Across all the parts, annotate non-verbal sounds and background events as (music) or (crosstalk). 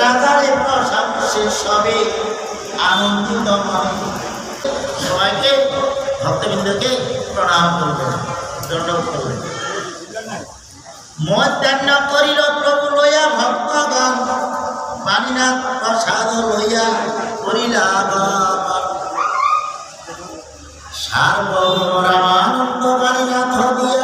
রাজারে প্রসাদ শেষ হবে, আনন্দিত মনে সবাইকে, ভক্তবৃন্দকে প্রণাম করবেন দণ্ডবোধ করবেন। মধ্যাহ্ন করিল প্রভু লইয়া ভক্তগণ পানিনাথ প্রসাদ লইয়া দিয়া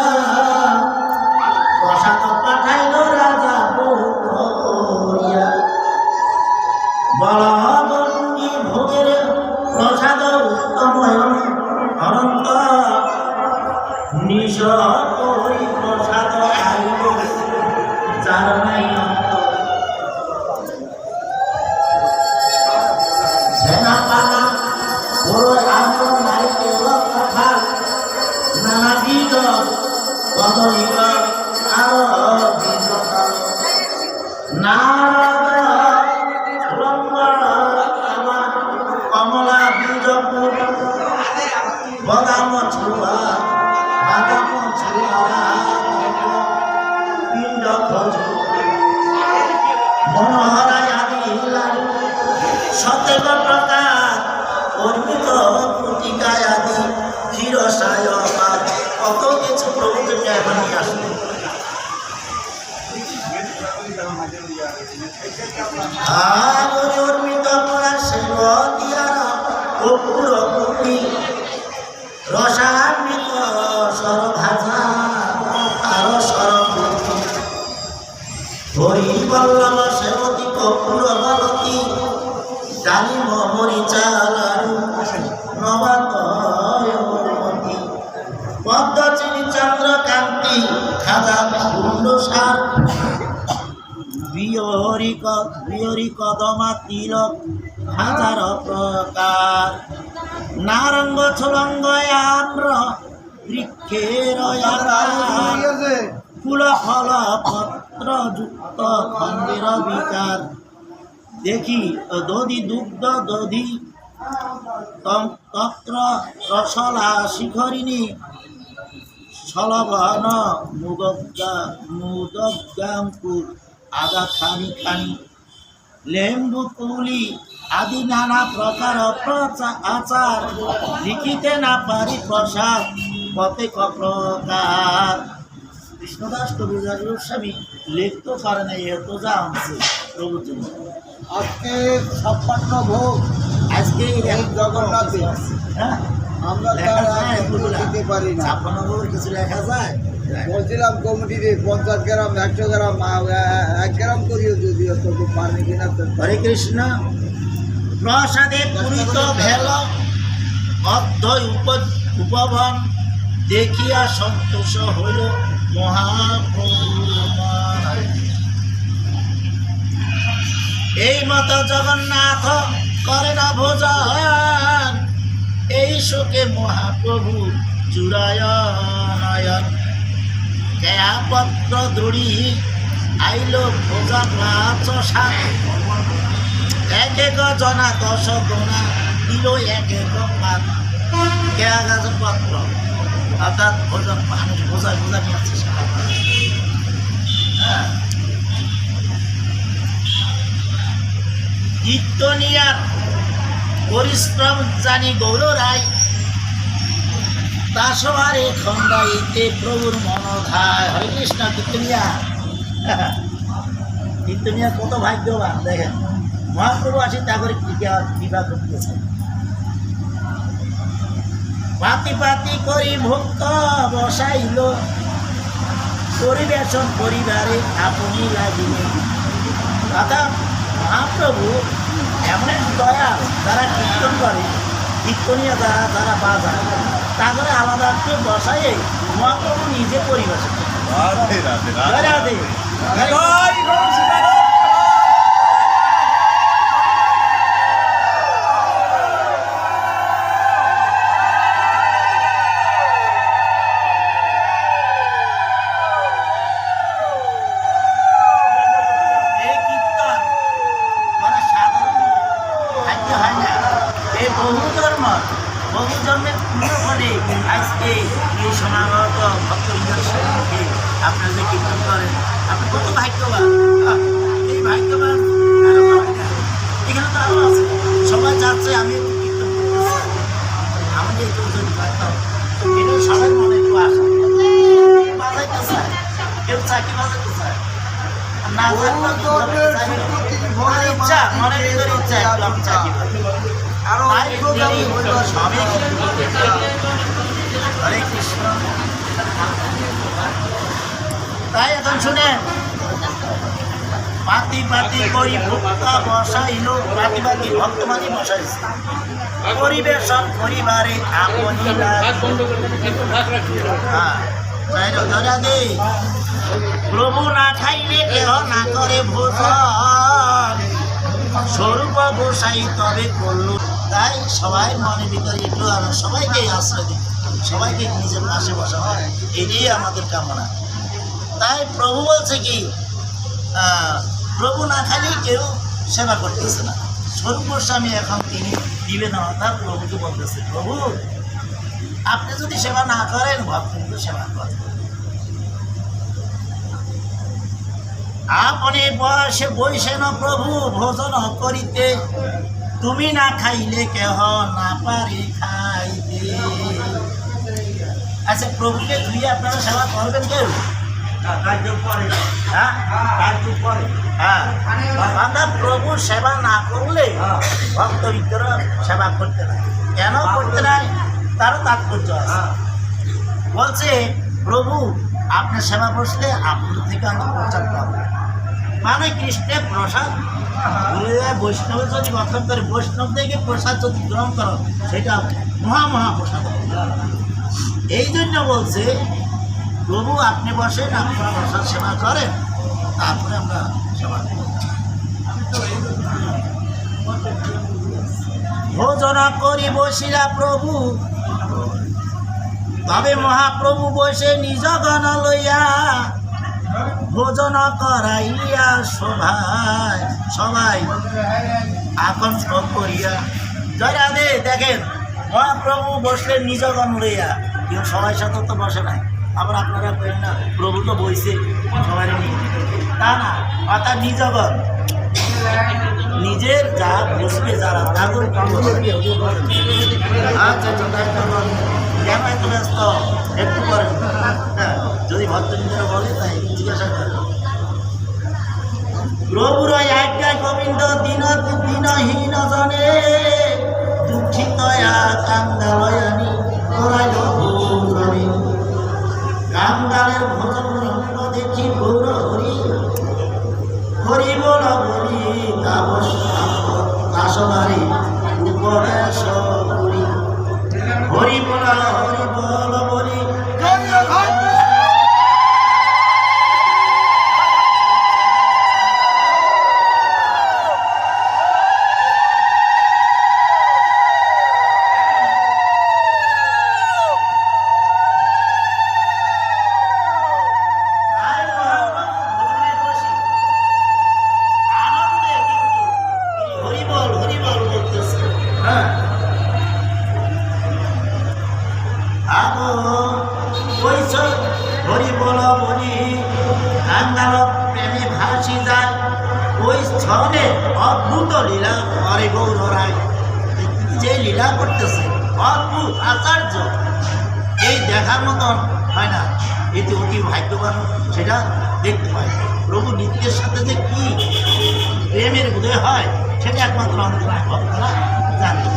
কিছু প্রভু এখন নিয়ে কুপি রসান্বিত সরভাজা আর সরপুতি হরি বল্লভ সেবতী কপুর বলতী ডালি মরি খাজা ফুল সার। বিহরি বিহরি কদমা তিলক, হাজার প্রকার। নারঙ্গ ছলঙ্গ আম্র বৃক্ষের ফুল ফল পত্র যুক্ত খণ্ডের বিকার দেখি, দধি দুগ্ধ দধি তত্র রসলা শিখরিণী সলভন মুগজ্ঞা মুদজ্ঞাঙ্কুর আদা খানি খানি। লেম্বু কুলি আদি নানা প্রকার আচার লিখিতে না পারি প্রসাদ কতেক প্রকার কৃষ্ণদাস কবিরাজ গোস্বামী লিখতে পারে না এত যা আনছে প্রভুর জন্য আজকে ছাপ্পান্ন ভোগ, আজকে জগন্নাথে। হ্যাঁ? আমরা লেখা তার যায় আগে এগুলো? দিতে পারি না। কিছু লেখা যায়? বলছিলাম কমিটিতে পঞ্চাশ গ্রাম একশো গ্রাম এক গ্রাম করিও পারনি কিনা হরে কৃষ্ণ। প্রসাদে পূরিত ভেল অধ্যয় উপ- উপবন দেখিয়া সন্তোষ হইল মহাপ্রভুর মন। এই মত জগন্নাথ করেন ভোজন। এই শোকে মহাপ্রভু চূড়ায় নয়ন কেয়াপত্র দড়ি আইল ভোজন এক এক জনা দশ গোনা, দিল এক এক পাত। কেয়া অর্থাৎ ভোজন, মানুষ বোঝা বোঝা পরিশ্রম জানি গৌর রায়। দাসবারে খণ্ডাইতে প্রভুর মনধায়। হরে কৃষ্ণ, কীর্তনিয়া। (laughs) কীর্তনিয়া কত ভাগ্যবান, দেখেন। মহাপ্রভু আসি তা করে কৃপা কৃপা করতেছে। পাতি পাতি করি ভক্ত বসাইল। পরিবেশন পরিবারে আপনি লাগিলে অর্থাৎ মহাপ্রভু এমন এক দয়াল যারা কীর্তন করে কীর্তনীয় যারা যারা বাজায় তাদের আলাদা একটু বসাই মহাপ্রভু নিজে পরিবেশন করে। রাধে রাধে রাধে। জন্য কীর্তন করেন আপনি কত ভাগ্যবান এই ভাগ্যবান আরও এখানে তো আরও আছে সবাই যাচ্ছে আমি একটু কীর্তন করতেছি আমাদের ইচ্ছা মনের ইচ্ছা হরে কৃষ্ণ। তাই এখন শুনে। পাতি পাতি করি ভুক্তা বসাইল, পাতি পাতি ভক্তমানি বসাইছে। পরিবেশন পরিবারে আপনি হ্যাঁ ধরা দে। প্রভু না খাইলে কেহ না করে ভোজন। স্বরূপ গোসাই তবে করল। তাই সবাই মনে ভিতরে একটু সবাইকে আশ্রয় দিই সবাইকে নিজের পাশে বসা হয় এটাই আমাদের কামনা। তাই প্রভু বলছে কি প্রভু না খালি কেউ সেবা করতেছে না। স্বরূপ গোস্বামী এখন তিনি দিবেন অর্থাৎ প্রভুকে বলতেছে, প্রভু, আপনি যদি সেবা না করেন ভক্ত কিন্তু সেবা করেন আপনি বয়সে বৈশেন প্রভু, ভোজন করিতে, তুমি না খাইলে কেহ না পারে খাইতে। আচ্ছা প্রভুকে ধুয়ে আপনারা সেবা করবেন কেউ? হ্যাঁ হ্যাঁ অর্থাৎ প্রভু সেবা না করলে ভক্ত ভিতরে সেবা করতে নাই কেন করতে নাই তারও তাৎপর্য বলছে প্রভু আপনার সেবা বসলে আপনার থেকে আমি প্রচার পাবো মানে কৃষ্ণের প্রসাদ বৈষ্ণব যদি গঠন করে বৈষ্ণব থেকে প্রসাদ যদি গ্রহণ করো সেটা মহা মহা প্রসাদ এই জন্য বলছে প্রভু আপনি বসেন আপনারা প্রসাদ সেবা করেন, তারপরে আমরা সেবা ভোজন করি বসিরা প্রভু। তবে মহাপ্রভু বসে নিজ গণ লইয়া ভোজন করাইয়া সভায়, সবাই আকর্ষ করিয়া। জয় রাধে দেখেন, মহাপ্রভু বসলেন নিজ গণ লইয়া। কেউ সবাই সাথে তো বসে নাই। আবার আপনারা করেন না প্রভু তো বইছে, সবাই নিয়ে। তা না অর্থাৎ নিজগণ নিজের যা বসবে যারা তাদের আচ্ছা আচ্ছা কেন এত ব্যস্ত? একটু পরে। হ্যাঁ যদি ভক্তবৃন্দরা বলে, তাই জিজ্ঞাসা করে। প্রভুর আজ্ঞায় গোবিন্দ কান্দালের ভোজন রঙ্গ দেখি আচার্য। এই দেখার মতন হয় না। এতে অতি ভাগ্যবান সেটা দেখতে পায় প্রভু নিত্যের সাথে যে কি প্রেমের উদয় হয়, সেটা একমাত্র অন্তরা ভক্তরা জানতে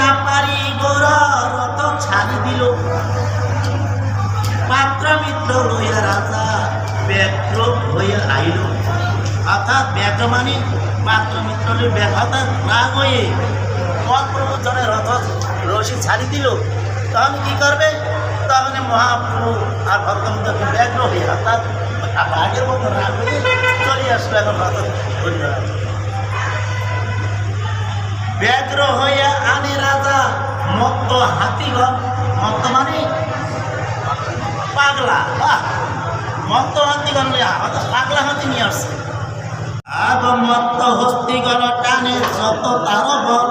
না পারি ছাড়ি দিল। পাত্র মিত্র রাজা অর্থাৎ মানে পাত্র মিত্রের ব্যাঘাতার রাগ হয়ে মহাপ্রভু জনে রথ রশি ছাড়ি দিল। তখন কি করবে তখন মহাপ্রভু আর ভক্তমিত্র ব্যগ্র হয়ে অর্থাৎ রাগের মতো হয়ে চলে আসলো এখন রথ ব্যগ্র হইয়া আনে রাজা মত্ত হাতিগণ মত্ত মানে পাগলা। বাহ! মত্ত হাতিগণ পাগলা হাতি নিয়ে। আসছে আগ মত্ত হস্তিগণ টানে যত তার বল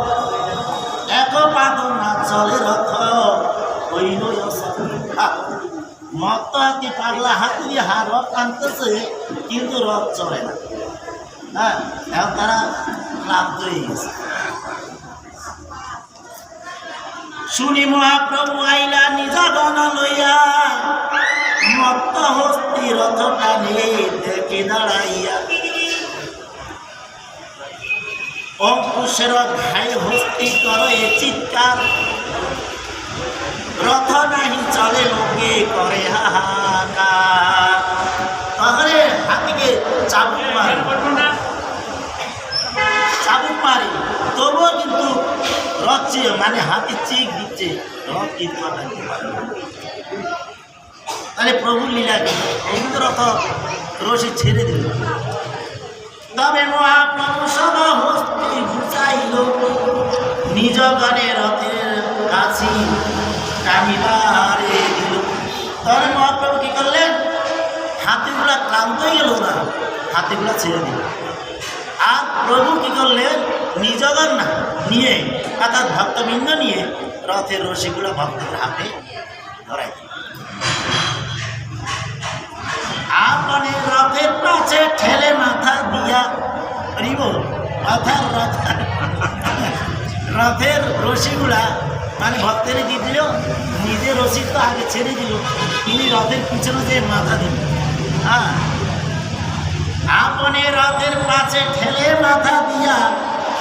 এক পাদ না চলে রথ। হইল মত্ত হাতি পাগলা হাতি দিয়ে হা রথ টানতেছে কিন্তু রথ চলে না। হ্যাঁ এখন তারা ক্লান্ত হয়ে গেছে। শুনি মহাপ্রভু আইলা নিজ গণ লইয়া। মত্ত হস্তি রথ টানে দেখে দাঁড়াইয়া। অঙ্কুশের ভাই হস্তি করে চিৎকার। রথ নাহি চলে, লোকে করে হাহাকার। তাহলে হাতিকে চাবুক মারে। চাবুক মারে। তবুও কিন্তু রথ মানে হাতি চিক দিচ্ছে, রথ কিন্তু। তাহলে প্রভু লীলা কিন্তু রথ রশি ছেড়ে দিল। তবে মহাপ্রভু সব হস্তি ঘুচাইল নিজ গণে রথের কাছি টানিবারে দিল। তবে মহাপ্রভু কি করলেন? হাতিগুলা ক্লান্ত গেল না? হাতিগুলা ছেড়ে দিল। আর প্রভু কি করলেন? নিজগণ না, নিয়ে, অর্থাৎ ভক্তবৃন্দ নিয়ে রথের রশিগুলো ভক্তের হাতে ধরাই দিল আপনে রথের মাথার রথ রথের রশিগুলা মানে ভক্তের দিয়ে দিল? নিজের রশি তো আগে ছেড়ে দিল। তিনি রথের পিছনে যে মাথা দিল হ্যাঁ। আপনি রথের পাশে ঠেলে মাথা দিয়া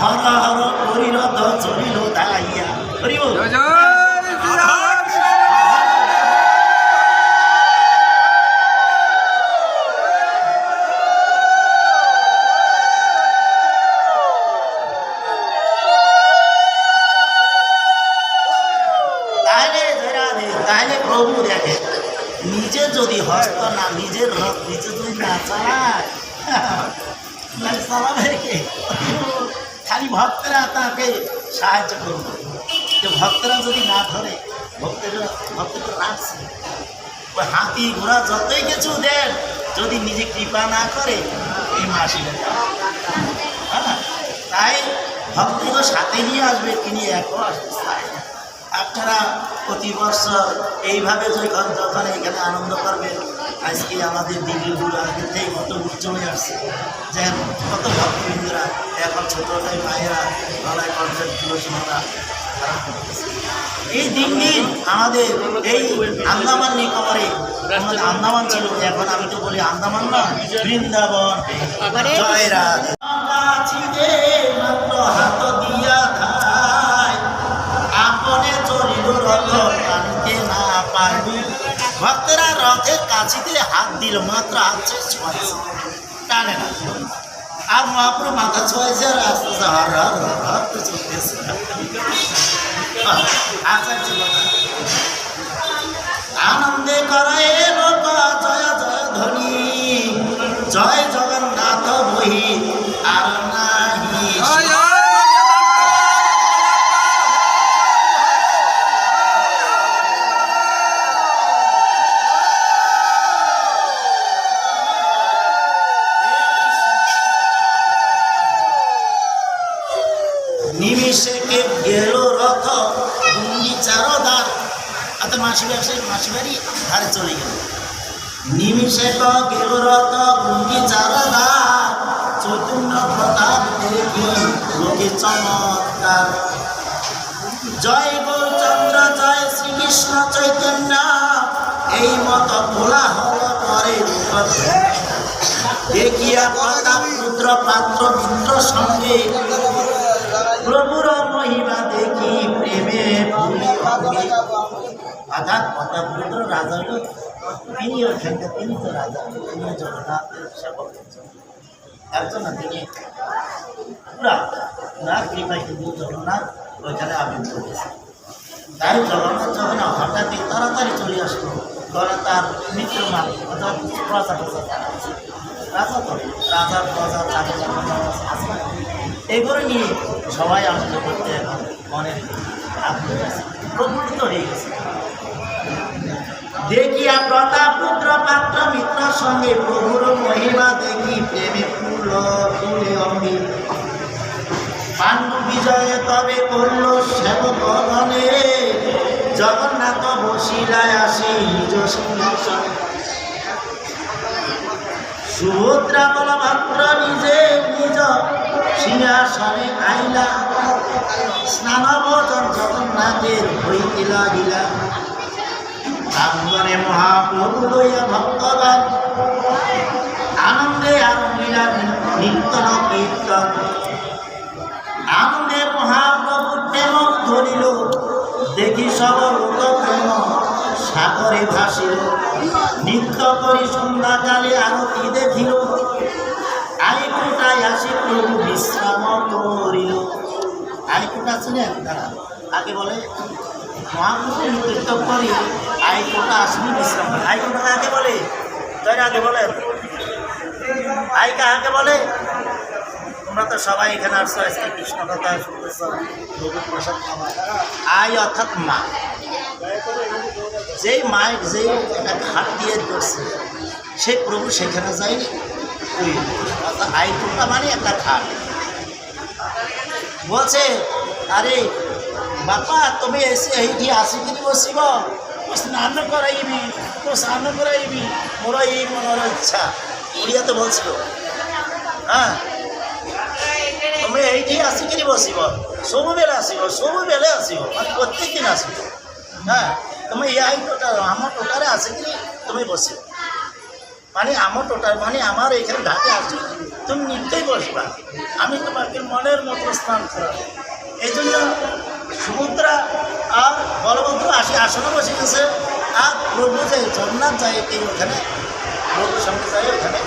হর হর করি রথ চলিল দাঁড়াইয়া হরিব যদি হস্ত না, নিজের রথ নিজে যদি না চালায়। চালাবে কে? খালি ভক্তরা তাকে সাহায্য করবে। যে ভক্তরা যদি না ধরে, ভক্তেরা, ভক্তরা রাখছে। ওই হাতি, ঘোড়া যতই কিছু দেন, যদি নিজে কৃপা না করে, এই মাসি হ্যাঁ তাই ভক্তি তো সাথে নিয়ে আসবে, তিনি একও আসতে। আপনারা প্রতি বছর এইভাবে যখন যখন এখানে আনন্দ করবেন আজকে আমাদের দিল্লিগুলো আগে থেকে কত উজ্জ্বলে আসছে। যেন কত ভক্তবৃন্দরা এখন ছোটটাই মায়েরা গলায় কণ্ঠের তুলসীমাতা এই দিন দিন আমাদের এই আন্দামান নিকোবরে আমাদের আন্দামান ছিল এখন আমি তো বলি আন্দামান না বৃন্দাবন। জয় রাধে। মাত্র হাত রথের কাছিতে হাত দিল মাত্র হাত। ছোঁয়াছে টানে না। আর মহাপ্রভু মাথা ছোঁয়াছে আর আস্তে আস্তে হর হর হর হর তো চলতেছে আচার্য কথা আনন্দে করায় জয় জয়, ধনী। জয় জগন্নাথ মাসি ব্যবসায়ী, মাসি বাড়ি ধারে চলে গেল। নিমিষে রথ গুন্ডি চারদার চৈতন্য প্রতাপ দেখি লোকে চমৎকার। জয় গৌরচন্দ্র, জয় শ্রীকৃষ্ণ চৈতন্য, এই মত বলা হল দেখিয়া কথা পুত্র পাত্র সঙ্গে অর্থাৎ প্রতাপপুত্র রাজা হল তিনি ওখানকার তিনি তো রাজা তিনি জগন্নাথের সেবক। না, তিনি পুরা পুরা কৃপায় কিন্তু জগন্নাথ, ওইখানে আবির্ভূত হয়েছে তাই জগন্নাথ যখন হঠাৎই তাড়াতাড়ি চলে আসলো, তখন তার মিত্র মান অর্থাৎ প্রজা প্রজা তারা আছে। রাজা তো রাজার প্রজা আছে। এগুলো নিয়ে সবাই আনন্দ করতে এখন মনে আগ্রহ আছে হয়ে গেছে। দেখিয়া প্রতাপ পুত্র পাত্র মিত্র সঙ্গে প্রভুর মহিমা দেখি প্রেমে ফুল ফুলে অম্বি পাণ্ডু বিজয়ে তবে করল সেবক গণে জগন্নাথ বসিলায় আসি নিজ সিংহাসনে। সুভদ্রা বলভদ্র নিজে নিজ সিংহাসনে আইলা। স্নানভোজন জগন্নাথের হইতে লাগিলা। প্রাঙ্গনে মহাপ্রভু লইয়া ভক্তবান আনন্দে আনন্দিলা নিত্যন কীর্তন। আনন্দে মহাপ্রভু প্রেম ধরিল। দেখি সব লোক প্রেম সাগরে ভাসিল। নিত্য করি সন্ধ্যাকালে আরতি দেখিল। আইকুটায় আসি প্রভু বিশ্রাম করিল। আইকুটা ছিলেন তারা আগে বলে মহাপ্রভু কীর্তন করি আইকুটা আসবি বিশ্রাম করে আইকুটা আগে বলে তাই আগে বলেন আই কাহাকে বলে তোমরা তো সবাই এখানে আসছো আজকে কৃষ্ণ কথা শুনতেছ আই অর্থাৎ মা যেই মায়ের যেই একটা ঘাট দিয়ে করছে সেই প্রভু সেখানে ওই অর্থাৎ আইটুটা মানে একটা ঘাট বলছে আরে বাপা তুমি এসে এইটি আসিকিনি বসিব তো স্নান করাইবি তো স্নান করাইবি মোর এই মনের ইচ্ছা ওড়িয়াতে বলছিল হ্যাঁ তুমি এইটি আসিকিনি বসিব ସବୁବେଳେ ଆସିବ ସବୁବେଳେ ଆସିବ ମାନେ ପ୍ରତ୍ୟେକ ଦିନ ଆସିବ হ্যাঁ তুমি এই টোটা আমার টোটারে আসিকিনি তুমি বসিব মানে আমার টোটার মানে আমার এখানে ঘাটে আসি তুমি নিত্যই বসবা আমি তোমাকে মনের মতো স্নান করাবো এই জন্য সমুদ্রা আর বলভদ্র আসে আসনে বসে গেছে। আর প্রভু যে জগন্নাথ যায় এই ওখানে? প্রভুর সঙ্গে যাই ওখানে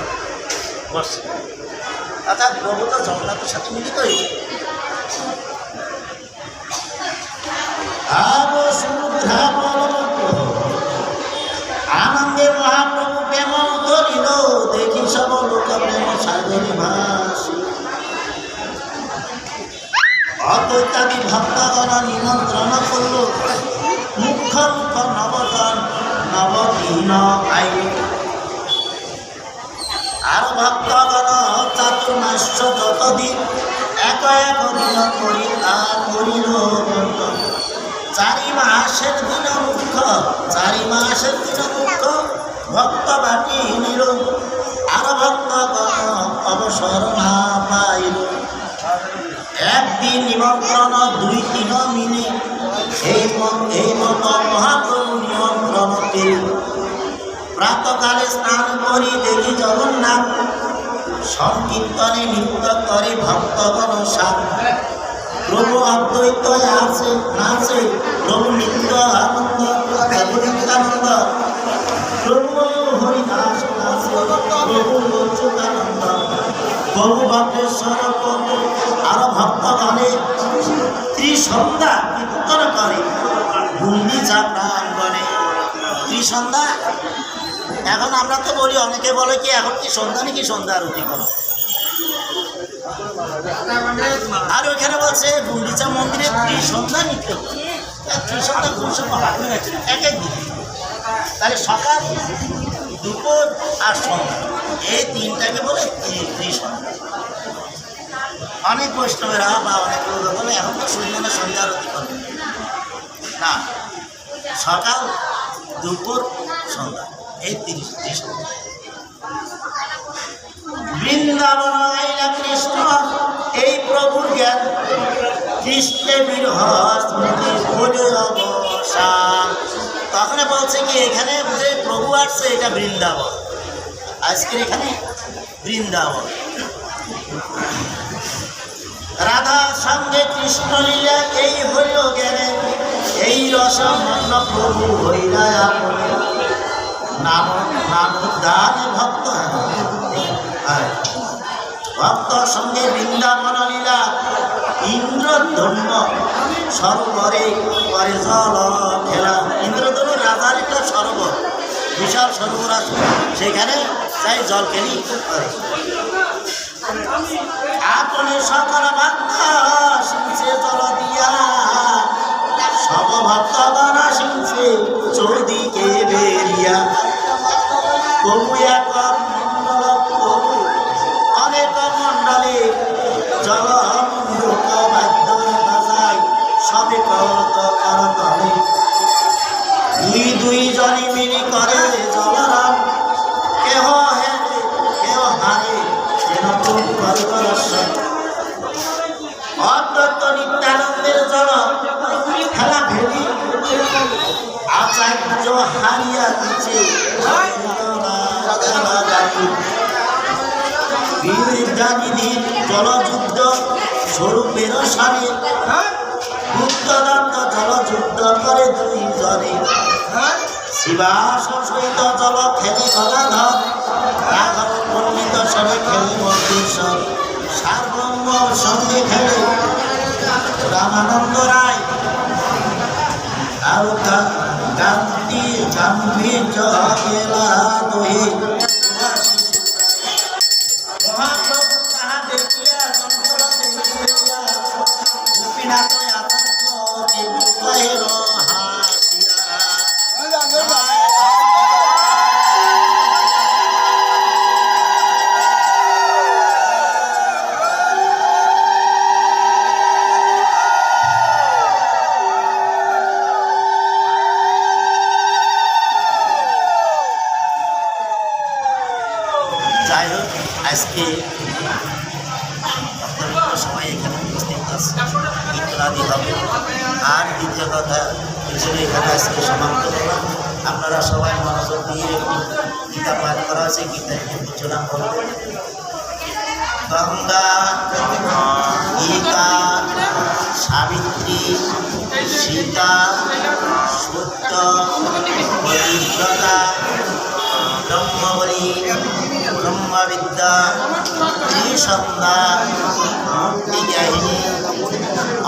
বসছে অর্থাৎ প্রভু তো জগন্নাথের সাথে মিলিত হয়েছে আর সমুদ্রা ভক্তগণ নিমন্ত্রণ করল। মুখ মুখ নবতন আইল আর ভক্তগণ চাতুর্মাস্য যতদিন এক এক দিন করি আর করিল চারি মাসের দিন মুখ্য, চারি মাসের দিন মুখ্য, ভক্ত বাটি নিল। আর ভক্ত অবসর না পাইল। একদিন নিমন্ত্রণ, দুই তিন মিলে। এই এই মত মহাপ্রভু নিমন্ত্রণ পেল। প্রাতকালে স্নান করি দেখি জগন্নাথ। সংকীর্তনে নৃত্য করে ভক্তগণ সাত প্রভু অদ্বৈত আছে নাচে প্রভু নিত্য আনন্দ, প্রভু নিত্যানন্দ। প্রভু হরিদাস নাচে প্রভু অচ্যুতানন্দ। প্রভু আরও ভক্তগণে ত্রিসন্ধ্যা কীর্তন করে গুন্ডিচা প্রাঙ্গণে ত্রিসন্ধ্যা? এখন আমরা তো বলি, অনেকে বলে কি, এখন কি সন্ধ্যা নাকি সন্ধ্যা আরতি করো? আর ওইখানে বলছে গুন্ডিচা মন্দিরে ত্রিসন্ধ্যা নৃত্য করে। ত্রিসন্ধ্যা কোন এক এক তাহলে সকাল, দুপুর আর সন্ধ্যা। এই তিনটাকে বলে ত্রি- ত্রিসন্ধ্যা অনেক বৈষ্ণবেরা বা অনেক লোক বলে, এখন তো সন্ধ্যা সন্ধ্যা আরতি করে। না, সকাল, দুপুর, সন্ধ্যা। এই তিরিশ বৃন্দাবন আইলা কৃষ্ণ, এই প্রভুর জ্ঞান। কৃষ্ণে বিরহ, স্মৃতি তখন বলছে কি, এখানে যে প্রভু আসছে, এটা বৃন্দাবন। আজকের এখানে বৃন্দাবন। রাধার সঙ্গে কৃষ্ণ লীলা, এই হইল জ্ঞানে। এই রসমন্ন প্রভু হইলা ভক্ত। ভক্ত সঙ্গে বৃন্দাবন লীলা, ইন্দ্রধন্য সরোবরে করে জল খেলা। ইন্দ্রধনু রাজার একটা সরোবর, বিশাল সরোবর আছে। সেখানে যাই জল খেলি। আপনি সকল ভক্ত শুনছে জল দিয়া। সব ভক্তগণ শুনছে চৌদিকে বেরিয়া। প্রভু এক অনেক মণ্ডলে জল সবে দুই জনে করে ভালোবাসা অদ্বৈত নিত্যানন্দের জলযুদ্ধ স্বরূপের সারে গুপ্তদত্ত জলযুদ্ধ করে দুই জনে শিবাস সহিত জল খেলে গদাধর রাঘব পণ্ডিত সরে খেলে মন্দির সারব্রহ্ম সঙ্গে খেলে রামানন্দ রায় আর গান্ধী গাম্ভীর্য কেলা দোহে আজকে সবাই এখানে উপস্থিত আছে ইত্যাদি হবে। আর দ্বিতীয় কথা হিসেবে এখানে আজকে সমাপ্ত হলো। আপনারা সবাই মনোযোগ দিয়ে গীতা পাঠ করা আছে গীতা একটু বিচনা করবেন। গঙ্গা, গীতা, সাবিত্রী, সীতা সত্য পবিত্রতা ব্রহ্মবিদ্যা ত্রিসন্ধ্যা মুক্তিজ্ঞানী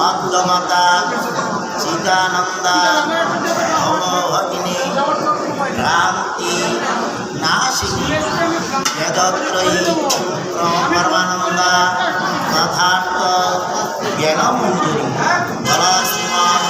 অন্ধমাতা চিদানন্দা ভবভগিনী ক্রান্তি নাশিনী তথার্থ জ্ঞানমঞ্জুরি বলা শ্রীমান